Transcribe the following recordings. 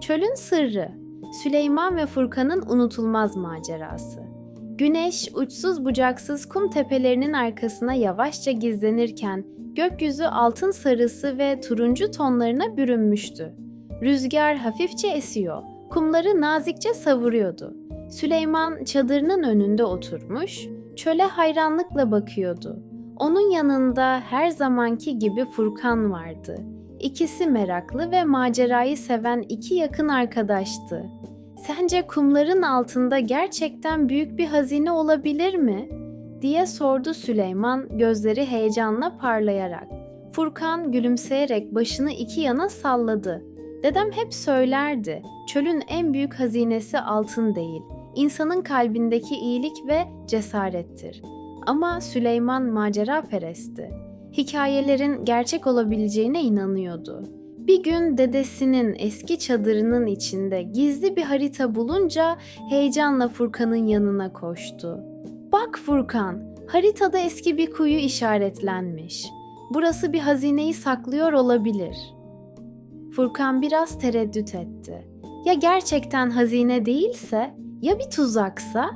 Çölün Sırrı Süleyman ve Furkan'ın unutulmaz macerası. Güneş uçsuz bucaksız kum tepelerinin arkasına yavaşça gizlenirken gökyüzü altın sarısı ve turuncu tonlarına bürünmüştü. Rüzgar hafifçe esiyor, kumları nazikçe savuruyordu. Süleyman çadırının önünde oturmuş, çöle hayranlıkla bakıyordu. Onun yanında her zamanki gibi Furkan vardı. İkisi meraklı ve macerayı seven iki yakın arkadaştı. Sence kumların altında gerçekten büyük bir hazine olabilir mi? diye sordu Süleyman gözleri heyecanla parlayarak. Furkan gülümseyerek başını iki yana salladı. Dedem hep söylerdi, çölün en büyük hazinesi altın değil, insanın kalbindeki iyilik ve cesarettir. Ama Süleyman macera perestti. Hikayelerin gerçek olabileceğine inanıyordu. Bir gün dedesinin eski çadırının içinde gizli bir harita bulunca heyecanla Furkan'ın yanına koştu. Bak Furkan, haritada eski bir kuyu işaretlenmiş. Burası bir hazineyi saklıyor olabilir. Furkan biraz tereddüt etti. Ya gerçekten hazine değilse, ya bir tuzaksa?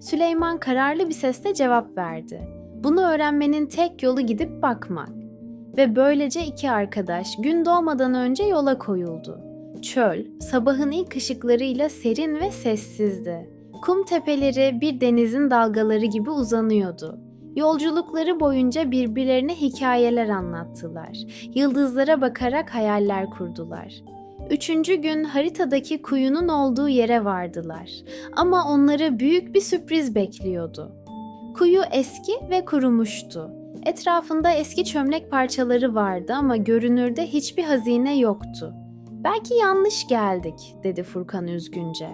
Süleyman kararlı bir sesle cevap verdi. Bunu öğrenmenin tek yolu gidip bakmak. Ve böylece iki arkadaş gün doğmadan önce yola koyuldu. Çöl, sabahın ilk ışıklarıyla serin ve sessizdi. Kum tepeleri bir denizin dalgaları gibi uzanıyordu. Yolculukları boyunca birbirlerine hikayeler anlattılar. Yıldızlara bakarak hayaller kurdular. Üçüncü gün haritadaki kuyunun olduğu yere vardılar. Ama onları büyük bir sürpriz bekliyordu. Kuyu eski ve kurumuştu. Etrafında eski çömlek parçaları vardı ama görünürde hiçbir hazine yoktu. Belki yanlış geldik, dedi Furkan üzgünce.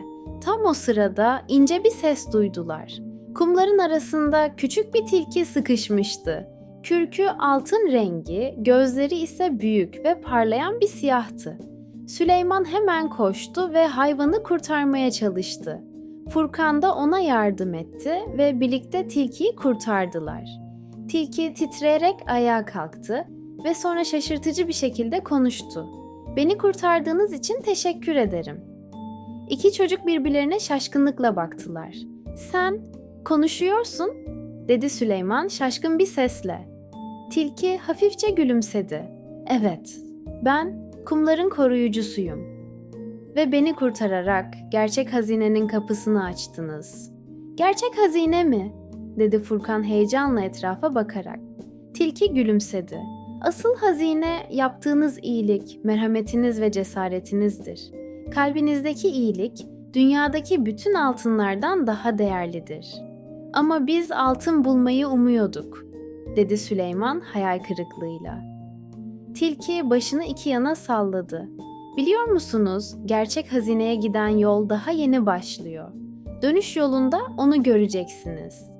Tam o sırada ince bir ses duydular. Kumların arasında küçük bir tilki sıkışmıştı. Kürkü altın rengi, gözleri ise büyük ve parlayan bir siyahtı. Süleyman hemen koştu ve hayvanı kurtarmaya çalıştı. Furkan da ona yardım etti ve birlikte tilkiyi kurtardılar. Tilki titreyerek ayağa kalktı ve sonra şaşırtıcı bir şekilde konuştu. Beni kurtardığınız için teşekkür ederim. İki çocuk birbirlerine şaşkınlıkla baktılar. Sen konuşuyorsun, dedi Süleyman şaşkın bir sesle. Tilki hafifçe gülümsedi. Evet, ben kumların koruyucusuyum. Ve beni kurtararak gerçek hazinenin kapısını açtınız. Gerçek hazine mi? dedi Furkan heyecanla etrafa bakarak. Tilki gülümsedi. Asıl hazine yaptığınız iyilik, merhametiniz ve cesaretinizdir. Kalbinizdeki iyilik dünyadaki bütün altınlardan daha değerlidir. Ama biz altın bulmayı umuyorduk, dedi Süleyman hayal kırıklığıyla. Tilki başını iki yana salladı. Biliyor musunuz, gerçek hazineye giden yol daha yeni başlıyor. Dönüş yolunda onu göreceksiniz.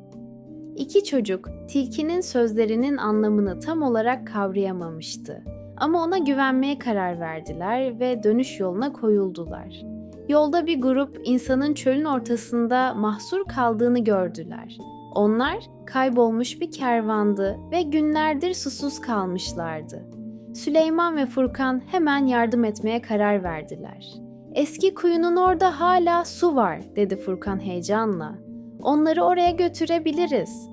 İki çocuk tilkinin sözlerinin anlamını tam olarak kavrayamamıştı. Ama ona güvenmeye karar verdiler ve dönüş yoluna koyuldular. Yolda bir grup insanın çölün ortasında mahsur kaldığını gördüler. Onlar kaybolmuş bir kervandı ve günlerdir susuz kalmışlardı. Süleyman ve Furkan hemen yardım etmeye karar verdiler. Eski kuyunun orada hala su var, dedi Furkan heyecanla. Onları oraya götürebiliriz.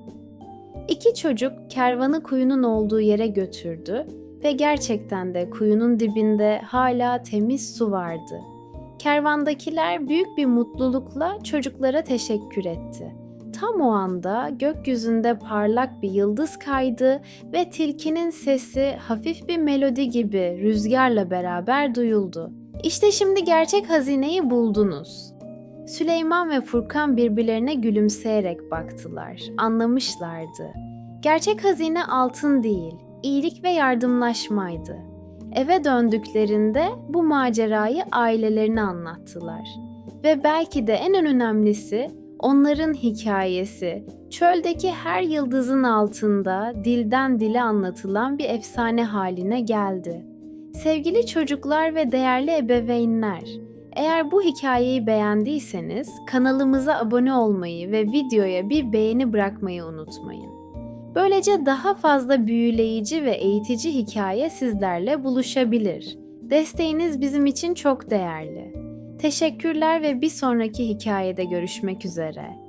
İki çocuk kervanı kuyunun olduğu yere götürdü ve gerçekten de kuyunun dibinde hala temiz su vardı. Kervandakiler büyük bir mutlulukla çocuklara teşekkür etti. Tam o anda gökyüzünde parlak bir yıldız kaydı ve tilkinin sesi hafif bir melodi gibi rüzgarla beraber duyuldu. İşte şimdi gerçek hazineyi buldunuz. Süleyman ve Furkan birbirlerine gülümseyerek baktılar, anlamışlardı. Gerçek hazine altın değil, iyilik ve yardımlaşmaydı. Eve döndüklerinde bu macerayı ailelerine anlattılar. Ve belki de en önemlisi onların hikayesi, çöldeki her yıldızın altında dilden dile anlatılan bir efsane haline geldi. Sevgili çocuklar ve değerli ebeveynler, eğer bu hikayeyi beğendiyseniz kanalımıza abone olmayı ve videoya bir beğeni bırakmayı unutmayın. Böylece daha fazla büyüleyici ve eğitici hikaye sizlerle buluşabilir. Desteğiniz bizim için çok değerli. Teşekkürler ve bir sonraki hikayede görüşmek üzere.